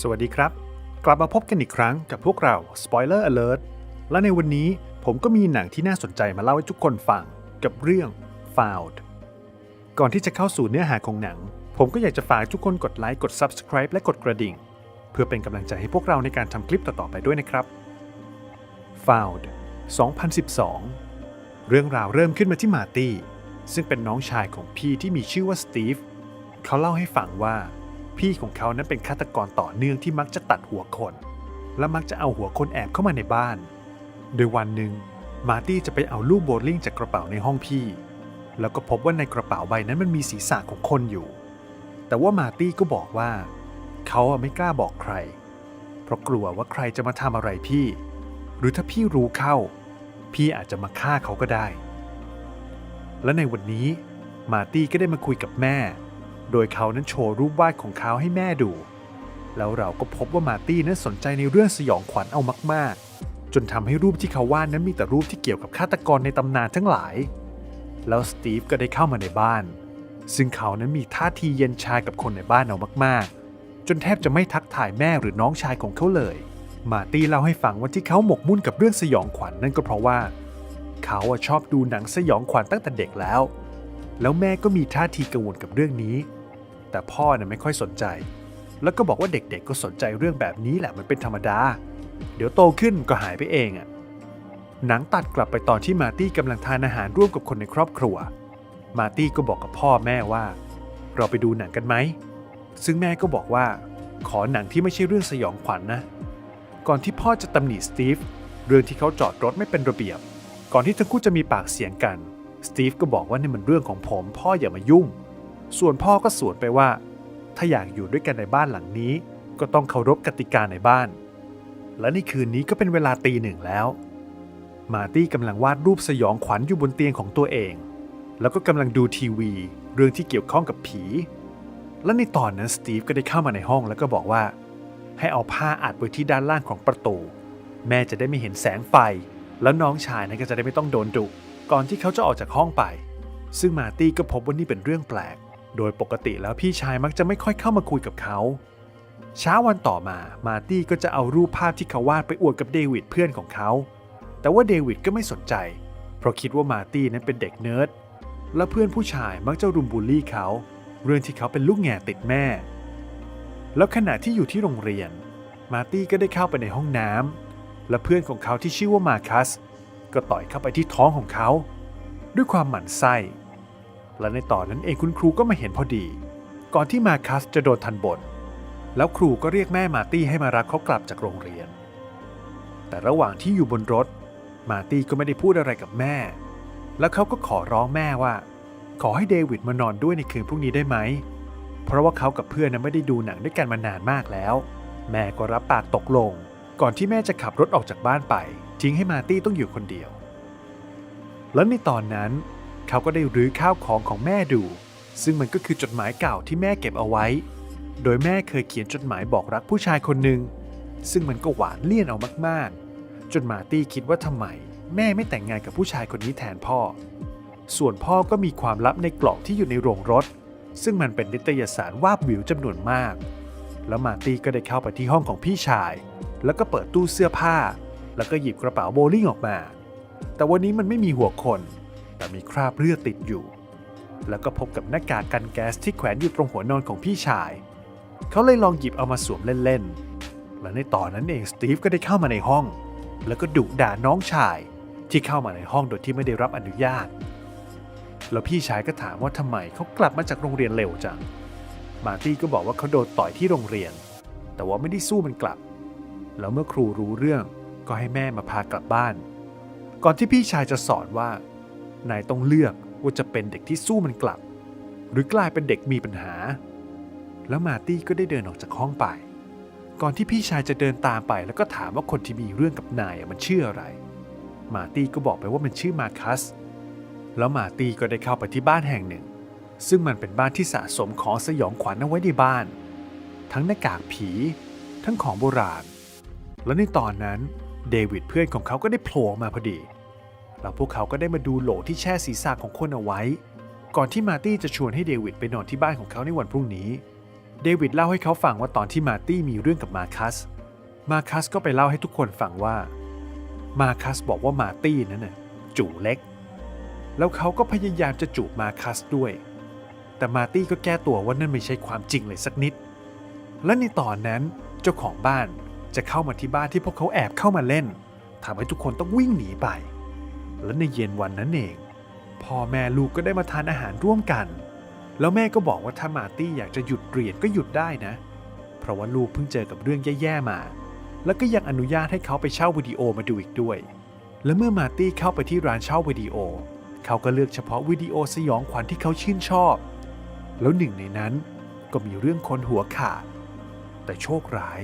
สวัสดีครับ กลับมาพบกันอีกครั้งกับพวกเรา Spoiler Alert และในวันนี้ผมก็มีหนังที่น่าสนใจมาเล่าให้ทุกคนฟังกับเรื่อง Found ก่อนที่จะเข้าสู่เนื้อหาของหนัง ผมก็อยากจะฝากทุกคนกดไลค์กด Subscribe และกดกระดิ่ง เพื่อเป็นกำลังใจให้พวกเราในการทำคลิปต่อๆไปด้วยนะครับ Found 2012 เรื่องราวเริ่มขึ้นมาที่มาตี้ซึ่งเป็นน้องชายของพี่ที่มีชื่อว่าสตีฟเขาเล่าให้ฟังว่า พี่ของเขานั้นเป็นฆาตกรต่อเนื่องที่มักจะตัดหัวคน และมักจะเอาหัวคนแอบเข้ามาในบ้าน โดยวันหนึ่ง มาร์ตี้จะไปเอาลูกโบลิ่งจากกระเป๋าในห้องพี่ แล้วก็พบว่าในกระเป๋าใบนั้นมันมีศีรษะของคนอยู่ แต่ว่ามาร์ตี้ก็บอกว่า เขาไม่กล้าบอกใคร เพราะกลัวว่าใครจะมาทำอะไรพี่ หรือถ้าพี่รู้เข้า พี่อาจจะมาฆ่าเขาก็ได้ และในวันนี้มาร์ตี้ก็ได้มาคุยกับแม่ โดยเขานั้นโชว์รูปวาดของเขาให้แม่ดู แล้วเราก็พบว่ามาร์ตี้นั้นสนใจในเรื่องสยองขวัญเอามาก ๆ จนทำให้รูปที่เขาวาดนั้นมีแต่รูปที่เกี่ยวกับฆาตกรในตำนานทั้งหลาย แล้วสตีฟก็ได้เข้ามาในบ้าน ซึ่งเขานั้นมีท่าทีเย็นชากับคนในบ้านเอามาก ๆ จนแทบจะไม่ทักทายแม่หรือน้องชายของเขาเลย มาร์ตี้เล่าให้ฟังว่าที่เขาหมกมุ่นกับเรื่องสยองขวัญนั่นก็เพราะว่า เขาชอบดูหนังสยองขวัญตั้งแต่เด็กแล้ว แล้วแม่ก็มีท่าทีกังวลกับเรื่องนี้ แต่พ่อน่ะไม่ค่อยสนใจ แล้วก็บอกว่าเด็กๆก็สนใจเรื่องแบบนี้แหละมันเป็นธรรมดา เดี๋ยวโตขึ้นก็หายไปเองอะ่ะหนังตัดกลับไปตอนที่มาร์ตี้กำลังทานอาหารร่วมกับคนในครอบครัว มาร์ตี้ก็บอกกับพ่อแม่ว่า เราไปดูหนังกันไหม ซึ่งแม่ก็บอกว่า ขอหนังที่ไม่ใช่เรื่องสยองขวัญนนะ ก่อนที่พ่อจะตำหนิสตีฟเรื่องที่เขาจอดรถไม่เป็นระเบียบ ก่อนที่ทั้งคู่จะมีปากเสียงกัน สตีฟก็บอกว่านี่มันเรื่องของผมพ่ออย่ามายุ่ง ส่วนพ่อก็สวนไปว่า ถ้าอยากอยู่ด้วยกันในบ้านหลังนี้ ก็ต้องเคารพกติกาในบ้าน และในคืนนี้ก็เป็นเวลาตีหนึ่งแล้ว มาตี้กำลังวาดรูปสยองขวัญอยู่บนเตียงของตัวเอง แล้วก็กำลังดูทีวี เรื่องที่เกี่ยวข้องกับผี และในตอนนั้นสตีฟก็ได้เข้ามาในห้องแล้วก็บอกว่า ให้เอาผ้าอัดไว้ที่ด้านล่างของประตู แม่จะได้ไม่เห็นแสงไฟ แล้วน้องชายนั้นก็จะได้ไม่ต้องโดนดุก่อนที่เขาจะออกจากห้องไป ซึ่งมาตี้ก็พบว่านี่เป็นเรื่องแปลก โดยปกติแล้วพี่ชายมักจะไม่ค่อยเข้ามาคุยกับเขา เช้าวันต่อมามาร์ตี้ก็จะเอารูปภาพที่เขาวาดไปอวดกับเดวิดเพื่อนของเขา แต่ว่าเดวิดก็ไม่สนใจ เพราะคิดว่ามาร์ตี้นั้นเป็นเด็กเนิร์ดและเพื่อนผู้ชายมักจะรุมบูลลี่เขา เรื่องที่เขาเป็นลูกแง่ติดแม่ แล้วขณะที่อยู่ที่โรงเรียน มาร์ตี้ก็ได้เข้าไปในห้องน้ำและเพื่อนของเขาที่ชื่อว่ามาคัสก็ต่อยเข้าไปที่ท้องของเขา ด้วยความหมั่นไส้ และในตอนนั้นเองคุณครูก็มาเห็นพอดี ก่อนที่มาคัสจะโดนทันบน แล้วครูก็เรียกแม่มาตี้ให้มารับเขากลับจากโรงเรียน แต่ระหว่างที่อยู่บนรถ มาตี้ก็ไม่ได้พูดอะไรกับแม่ แล้วเขาก็ขอร้องแม่ว่า ขอให้เดวิดมานอนด้วยในคืนพรุ่งนี้ได้ไหม เพราะว่าเขากับเพื่อนนั้นไม่ได้ดูหนังด้วยกันมานานมากแล้ว แม่ก็รับปากตกลง ก่อนที่แม่จะขับรถออกจากบ้านไปทิ้งให้มาตี้ต้องอยู่คนเดียว และในตอนนั้น เขาก็ได้รื้อข้าวของของแม่ดู ซึ่งมันก็คือจดหมายเก่าที่แม่เก็บเอาไว้ โดยแม่เคยเขียนจดหมายบอกรักผู้ชายคนหนึ่ง ซึ่งมันก็หวานเลี่ยนเอามากๆ จนมาตี้คิดว่าทำไม แม่ไม่แต่งงานกับผู้ชายคนนี้แทนพ่อ ส่วนพ่อก็มีความลับในกล่องที่อยู่ในโรงรถ ซึ่งมันเป็นนิตยสารวาบวิวจำนวนมาก แล้วมาตี้ก็ได้เข้าไปที่ห้องของพี่ชาย แล้วก็เปิดตู้เสื้อผ้า แล้วก็หยิบกระเป๋าโบลิ่งออกมา แต่วันนี้มันไม่มีหัวคน แต่มีคราบเลือดติดอยู่ แล้วก็พบกับหน้ากากกันแก๊สที่แขวนอยู่ตรงหัวนอนของพี่ชาย เขาเลยลองหยิบเอามาสวมเล่นๆ และในตอนนั้นเองสตีฟก็ได้เข้ามาในห้อง แล้วก็ดุด่าน้องชายที่เข้ามาในห้องโดยที่ไม่ได้รับอนุญาต แล้วพี่ชายก็ถามว่าทำไมเขากลับมาจากโรงเรียนเร็วจัง มาร์ตี้ก็บอกว่าเขาโดนต่อยที่โรงเรียน แต่ว่าไม่ได้สู้มันกลับ แล้วเมื่อครูรู้เรื่องก็ให้แม่มาพากลับบ้าน ก่อนที่พี่ชายจะสอนว่า นายต้องเลือกว่าจะเป็นเด็กที่สู้มันกลับ หรือกลายเป็นเด็กมีปัญหา แล้วมาตี้ก็ได้เดินออกจากห้องไป ก่อนที่พี่ชายจะเดินตามไปแล้วก็ถามว่าคนที่มีเรื่องกับนายมันชื่ออะไร มาตี้ก็บอกไปว่ามันชื่อมาคัส แล้วมาตี้ก็ได้เข้าไปที่บ้านแห่งหนึ่ง ซึ่งมันเป็นบ้านที่สะสมของสยองขวัญเอาไว้ในบ้าน ทั้งหน้ากากผี ทั้งของโบราณ และในตอนนั้นเดวิดเพื่อนของเขาก็ได้โผล่มาพอดี แล้วพวกเขาก็ได้มาดูโหลที่แช่ศีรษะของคนเอาไว้ ก่อนที่มาร์ตี้จะชวนให้เดวิดไปนอนที่บ้านของเขาในวันพรุ่งนี้ เดวิดเล่าให้เขาฟังว่าตอนที่มาร์ตี้มีเรื่องกับมาคัส มาคัสก็ไปเล่าให้ทุกคนฟังว่า มาคัสบอกว่ามาร์ตี้นั้นน่ะจู่เล็ก แล้วเขาก็พยายามจะจูบมาคัสด้วย แต่มาร์ตี้ก็แก้ตัวว่านั่นไม่ใช่ความจริงเลยสักนิด และในตอนนั้นเจ้าของบ้านจะเข้ามาที่บ้านที่พวกเขาแอบเข้ามาเล่นทำให้ทุกคนต้องวิ่งหนีไป และในเย็นวันนั้นเอง พ่อแม่ลูกก็ได้มาทานอาหารร่วมกัน แล้วแม่ก็บอกว่าถ้ามาตี้อยากจะหยุดเรียนก็หยุดได้นะ เพราะว่าลูกเพิ่งเจอกับเรื่องแย่ๆมา แล้วก็ยังอนุญาตให้เขาไปเช่าวิดีโอมาดูอีกด้วย และเมื่อมาตี้เข้าไปที่ร้านเช่าวิดีโอ เขาก็เลือกเฉพาะวิดีโอสยองขวัญที่เขาชื่นชอบ แล้วหนึ่งในนั้นก็มีเรื่องคนหัวขาด แต่โชคร้าย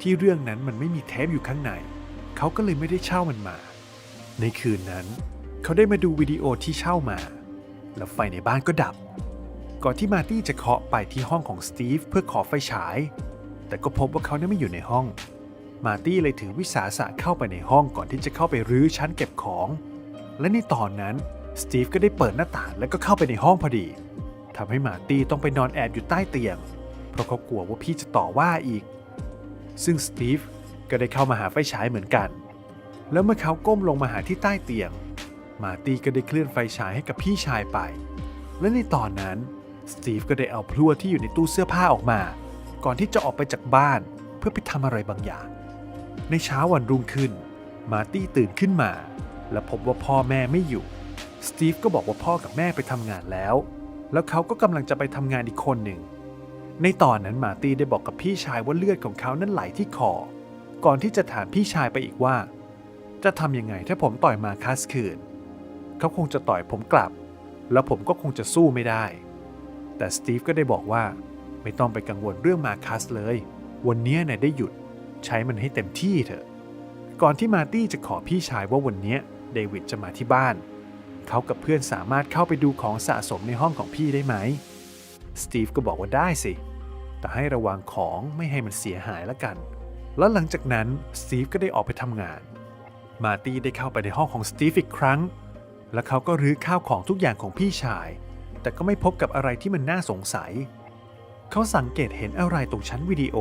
ที่เรื่องนั้นมันไม่มีเทปอยู่ข้างใน เขาก็เลยไม่ได้เช่ามันมา ในคืนนั้น เขาได้มาดูวิดีโอที่เช่ามา แล้วไฟในบ้านก็ดับ ก่อนที่มาตี้จะเคาะไปที่ห้องของสตีฟเพื่อขอไฟฉาย แต่ก็พบว่าเขานี่ยไม่อยู่ในห้อง มาตี้เลยถือวิสาสะเข้าไปในห้องก่อนที่จะเข้าไปรื้อชั้นเก็บของ และในตอนนั้นสตีฟก็ได้เปิดหน้าต่างแล้วก็เข้าไปในห้องพอดีทำให้มาตี้ต้องไปนอนแอบอยู่ใต้เตียง เพราะเขากลัวว่าพี่จะต่อว่าอีก ซึ่งสตีฟก็ได้เข้ามาหาไฟฉายเหมือนกัน แล้วเมื่อเขาก้มลงมาหาที่ใต้เตียง มาร์ตี้ก็ได้เคลื่อนไฟฉายให้กับพี่ชายไป และในตอนนั้นสตีฟก็ได้เอาพลั่วที่อยู่ในตู้เสื้อผ้าออกมา ก่อนที่จะออกไปจากบ้านเพื่อไปทำอะไรบางอย่าง ในเช้าวันรุ่งขึ้น มาร์ตี้ตื่นขึ้นมา และพบว่าพ่อแม่ไม่อยู่ สตีฟก็บอกว่าพ่อกับแม่ไปทำงานแล้ว แล้วเขาก็กำลังจะไปทำงานอีกคนหนึ่ง ในตอนนั้นมาร์ตี้ได้บอกกับพี่ชายว่าเลือดของเขานั้นไหลที่คอ ก่อนที่จะถามพี่ชายไปอีกว่า จะทำยังไงถ้าผมต่อยมาคัสคืน เขาคงจะต่อยผมกลับ แล้วผมก็คงจะสู้ไม่ได้ แต่สตีฟก็ได้บอกว่า ไม่ต้องไปกังวลเรื่องมาคัสเลย วันนี้เนี่ยได้หยุดใช้มันให้เต็มที่เถอะ ก่อนที่มาตี้จะขอพี่ชายว่าวันนี้เดวิดจะมาที่บ้าน เขากับเพื่อนสามารถเข้าไปดูของสะสมในห้องของพี่ได้ไหม สตีฟก็บอกว่าได้สิ แต่ให้ระวังของไม่ให้มันเสียหายละกัน แล้วหลังจากนั้นสตีฟก็ได้ออกไปทำงาน มาร์ตี้ได้เข้าไปในห้องของสตีฟอีกครั้ง และเขาก็รื้อข้าวของทุกอย่างของพี่ชาย แต่ก็ไม่พบกับอะไรที่มันน่าสงสัย เขาสังเกตเห็นอะไรตรงชั้นวิดีโอ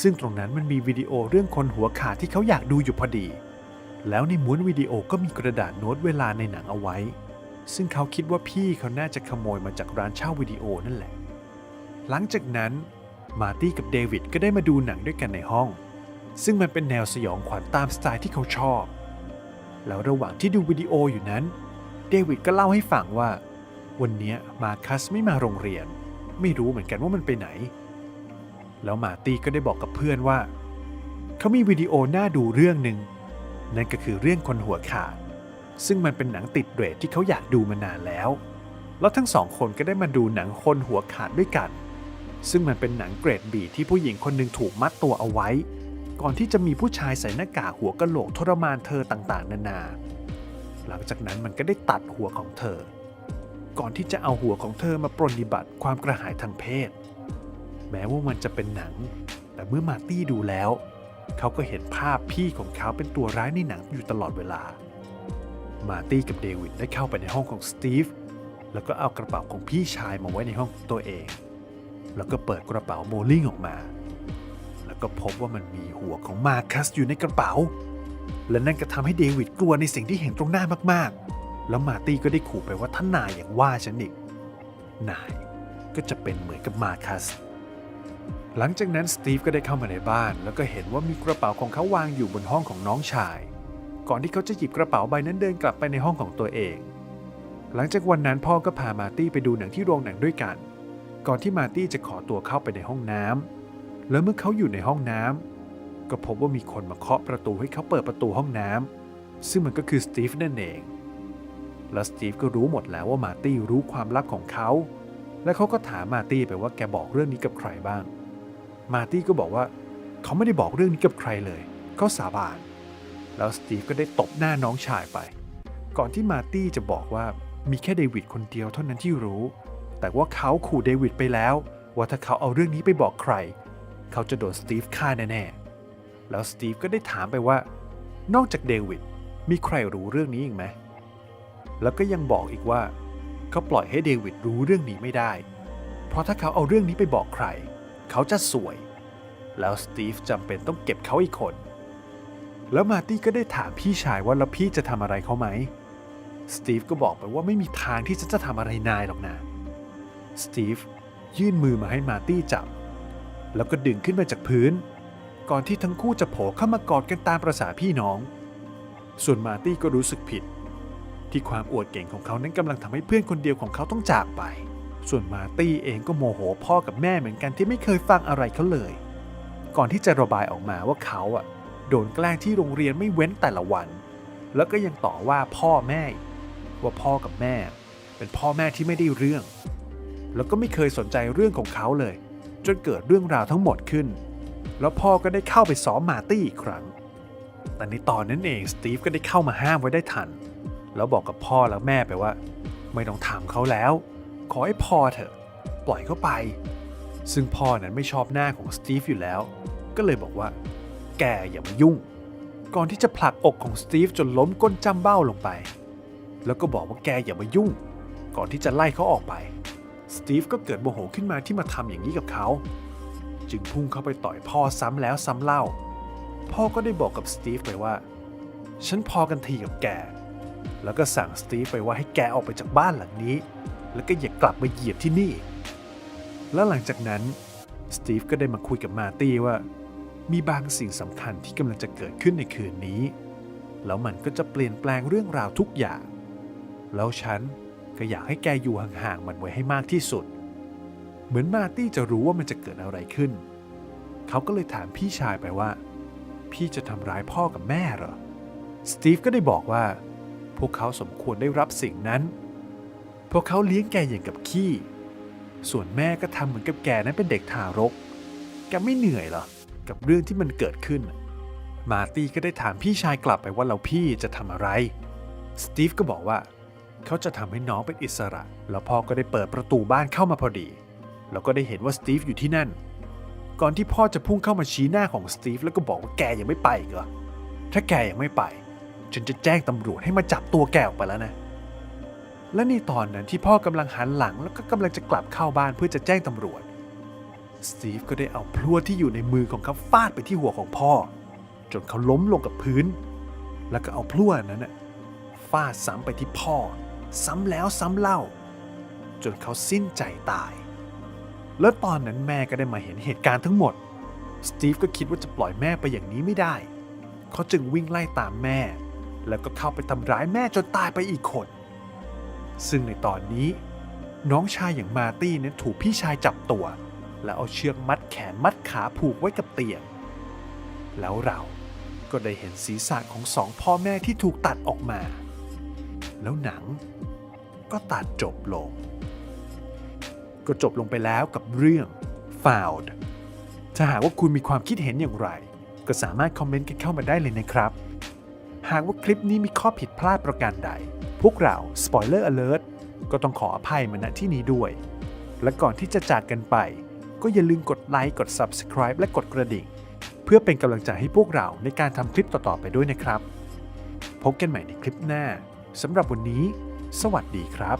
ซึ่งตรงนั้นมันมีวิดีโอเรื่องคนหัวขาดที่เขาอยากดูอยู่พอดี แล้วในม้วนวิดีโอก็มีกระดาษโน้ตเวลาในหนังเอาไว้ ซึ่งเขาคิดว่าพี่เขาน่าจะขโมยมาจากร้านเช่าวิดีโอนั่นแหละ หลังจากนั้นมาร์ตี้กับเดวิดก็ได้มาดูหนังด้วยกันในห้อง ซึ่งมันเป็นแนวสยองขวัญตามสไตล์ที่เขาชอบ แล้วระหว่างที่ดูวิดีโออยู่นั้น เดวิดก็เล่าให้ฟังว่า วันนี้มาคัสไม่มาโรงเรียน ไม่รู้เหมือนกันว่ามันไปไหน แล้วมาตี้ก็ได้บอกกับเพื่อนว่า เขามีวิดีโอน่าดูเรื่องหนึ่งนั่นก็คือเรื่องคนหัวขาด ซึ่งมันเป็นหนังติดเรทที่เขาอยากดูมานานแล้ว แล้วทั้งสองคนก็ได้มาดูหนังคนหัวขาดด้วยกัน ซึ่งมันเป็นหนังเกรดบีที่ผู้หญิงคนหนึ่งถูกมัดตัวเอาไว้ ก่อนที่จะมีผู้ชายใส่หน้ากากหัวกะโหลกทรมานเธอต่างๆ นานา หลังจากนั้นมันก็ได้ตัดหัวของเธอ ก่อนที่จะเอาหัวของเธอมาปรนนิบัติความกระหายทางเพศ แม้ว่ามันจะเป็นหนัง แต่เมื่อมาตี้ดูแล้ว เขาก็เห็นภาพพี่ของเขาเป็นตัวร้ายในหนังอยู่ตลอดเวลา มาตี้กับเดวิดได้เข้าไปในห้องของสตีฟแล้วก็เอากระเป๋าของพี่ชายมาไว้ในห้องของตัวเอง แล้วก็เปิดกระเป๋าโมลิ่งออกมา ก็พบว่ามันมีหัวของมาคัสอยู่ในกระเป๋า และนั่นก็ทำให้เดวิดกลัวในสิ่งที่เห็นตรงหน้ามากๆ แล้วมาตี้ก็ได้ขู่ไปว่าท่านนายอย่างว่าฉันอีก นายก็จะเป็นเหมือนกับมาคัส หลังจากนั้นสตีฟก็ได้เข้ามาในบ้าน แล้วก็เห็นว่ามีกระเป๋าของเขาวางอยู่บนห้องของน้องชาย ก่อนที่เขาจะหยิบกระเป๋าใบนั้นเดินกลับไปในห้องของตัวเอง หลังจากวันนั้นพ่อก็พามาตี้ไปดูหนังที่โรงหนังด้วยกัน ก่อนที่มาตี้จะขอตัวเข้าไปในห้องน้ำ แล้วเมื่อเขาอยู่ในห้องน้ำก็พบว่ามีคนมาเคาะประตูให้เขาเปิดประตูห้องน้ำซึ่งมันก็คือสตีฟนั่นเอง และสตีฟก็รู้หมดแล้วว่ามาร์ตี้รู้ความลับของเขา และเขาก็ถามมาร์ตี้ไปว่าแกบอกเรื่องนี้กับใครบ้าง มาร์ตี้ก็บอกว่า เขาไม่ได้บอกเรื่องนี้กับใครเลย เขาสาบาน แล้วสตีฟก็ได้ตบหน้าน้องชายไป ก่อนที่มาร์ตี้จะบอกว่ามีแค่เดวิดคนเดียวเท่านั้นที่รู้ แต่ว่าเขาขู่เดวิดไปแล้ว ว่าถ้าเขาเอาเรื่องนี้ไปบอกใคร เขาจะโดนสตีฟฆ่าแน่ๆ แล้วสตีฟก็ได้ถามไปว่า นอกจากเดวิดมีใครรู้เรื่องนี้อีกไหม แล้วก็ยังบอกอีกว่า เขาปล่อยให้เดวิดรู้เรื่องนี้ไม่ได้ เพราะถ้าเขาเอาเรื่องนี้ไปบอกใคร เขาจะสวย แล้วสตีฟจำเป็นต้องเก็บเขาอีกคน แล้วมาตี้ก็ได้ถามพี่ชายว่าแล้วพี่จะทำอะไรเขาไหม สตีฟก็บอกไปว่าไม่มีทางที่ฉันจะทำอะไรนายหรอกนะ สตีฟยื่นมือมาให้มาตี้จับ แล้วก็ดึงขึ้นมาจากพื้น ก่อนที่ทั้งคู่จะโผล่เข้ามากอดกันตามประษาพี่น้อง ส่วนมาร์ตี้ก็รู้สึกผิด ที่ความอวดเก่งของเขานั้นกำลังทำให้เพื่อนคนเดียวของเขาต้องจากไป ส่วนมาร์ตี้เองก็โมโหพ่อกับแม่เหมือนกันที่ไม่เคยฟังอะไรเขาเลย ก่อนที่จะระบายออกมาว่าเขาอะโดนแกล้งที่โรงเรียนไม่เว้นแต่ละวัน แล้วก็ยังต่อว่าพ่อแม่ ว่าพ่อกับแม่ เป็นพ่อแม่ที่ไม่ได้เรื่อง แล้วก็ไม่เคยสนใจเรื่องของเขาเลย จนเกิดเรื่องราวทั้งหมดขึ้น แล้วพ่อก็ได้เข้าไปซ้อมมาตี้อีกครั้ง แต่ในตอนนั้นเองสตีฟก็ได้เข้ามาห้ามไว้ได้ทัน แล้วบอกกับพ่อและแม่ไปว่า ไม่ต้องถามเขาแล้ว ขอให้พอเถอะ ปล่อยเขาไป ซึ่งพ่อนั้นไม่ชอบหน้าของสตีฟอยู่แล้ว ก็เลยบอกว่า แกอย่ามายุ่ง ก่อนที่จะผลักอกของสตีฟจนล้มก้นจำเบ้าลงไป แล้วก็บอกว่าแกอย่ามายุ่ง ก่อนที่จะไล่เขาออกไป ตีฟก็เกิดโมโหขึ้นมาที่มาทำอย่างนี้กับเขา จึงพุ่งเข้าไปต่อยพ่อซ้ำแล้วซ้ำเล่า พ่อก็ได้บอกกับสตีฟไปว่า ฉันพอกันทีกับแก แล้วก็สั่งสตีฟไปว่าให้แกออกไปจากบ้านหลังนี้ แล้วก็อย่ากลับมาเหยียบที่นี่ แล้วหลังจากนั้นสตีฟก็ได้มาคุยกับมาตี้ว่า มีบางสิ่งสำคัญที่กำลังจะเกิดขึ้นในคืนนี้ แล้วมันก็จะเปลี่ยนแปลงเรื่องราวทุกอย่าง แล้วฉัน ก็อยากให้แกอยู่ห่างๆมันไว้ให้มากที่สุด เหมือนมาร์ตี้จะรู้ว่ามันจะเกิดอะไรขึ้น เขาก็เลยถามพี่ชายไปว่า พี่จะทำร้ายพ่อกับแม่เหรอ สตีฟก็ได้บอกว่า พวกเขาสมควรได้รับสิ่งนั้น พวกเขาเลี้ยงแกอย่างกับขี้ ส่วนแม่ก็ทำเหมือนกับแกนั้นเป็นเด็กทารก แกไม่เหนื่อยเหรอ กับเรื่องที่มันเกิดขึ้น มาร์ตี้ก็ได้ถามพี่ชายกลับไปว่าเราพี่จะทำอะไร สตีฟก็บอกว่า เขาจะทำให้น้องเป็นอิสระ แล้วพ่อก็ได้เปิดประตูบ้านเข้ามาพอดี แล้วก็ได้เห็นว่าสตีฟอยู่ที่นั่น ก่อนที่พ่อจะพุ่งเข้ามาชี้หน้าของสตีฟแล้วก็บอกว่าแกยังไม่ไปเหรอ ถ้าแกยังไม่ไป ฉันจะแจ้งตำรวจให้มาจับตัวแกออกไปแล้วนะ และในตอนนั้นที่พ่อกำลังหันหลังแล้วก็กำลังจะกลับเข้าบ้านเพื่อจะแจ้งตำรวจ สตีฟก็ได้เอาพลั่วที่อยู่ในมือของเขาฟาดไปที่หัวของพ่อ จนเขาล้มลงกับพื้น แล้วก็เอาพลั่วนั้นน่ะฟาดซ้ำไปที่พ่อ ซ้ำแล้วซ้ำเล่า จนเขาสิ้นใจตาย แล้วตอนนั้นแม่ก็ได้มาเห็นเหตุการณ์ทั้งหมด สตีฟก็คิดว่าจะปล่อยแม่ไปอย่างนี้ไม่ได้ เขาจึงวิ่งไล่ตามแม่ แล้วก็เข้าไปทำร้ายแม่จนตายไปอีกคน ซึ่งในตอนนี้ น้องชายอย่างมาตี้นั้นถูกพี่ชายจับตัว แล้วเอาเชือกมัดแขนมัดขาผูกไว้กับเตียง แล้วเราก็ได้เห็นศีรษะของสองพ่อแม่ที่ถูกตัดออกมา แล้วหนัง ก็ตัดจบลง ก็จบลงไปแล้วกับเรื่อง Found ถ้าหากว่าคุณมีความคิดเห็นอย่างไร ก็สามารถคอมเมนต์กันเข้ามาได้เลยนะครับ หากว่าคลิปนี้มีข้อผิดพลาดประการใด พวกเรา Spoiler Alert ก็ต้องขออภัยมาณที่นี้ด้วย และก่อนที่จะจากกันไป ก็อย่าลืมกดไลค์กด Subscribe และกดกระดิ่ง เพื่อเป็นกำลังใจให้พวกเราในการทำคลิปต่อๆไปด้วยนะครับ พบกันใหม่ในคลิปหน้าสำหรับวันนี้ สวัสดีครับ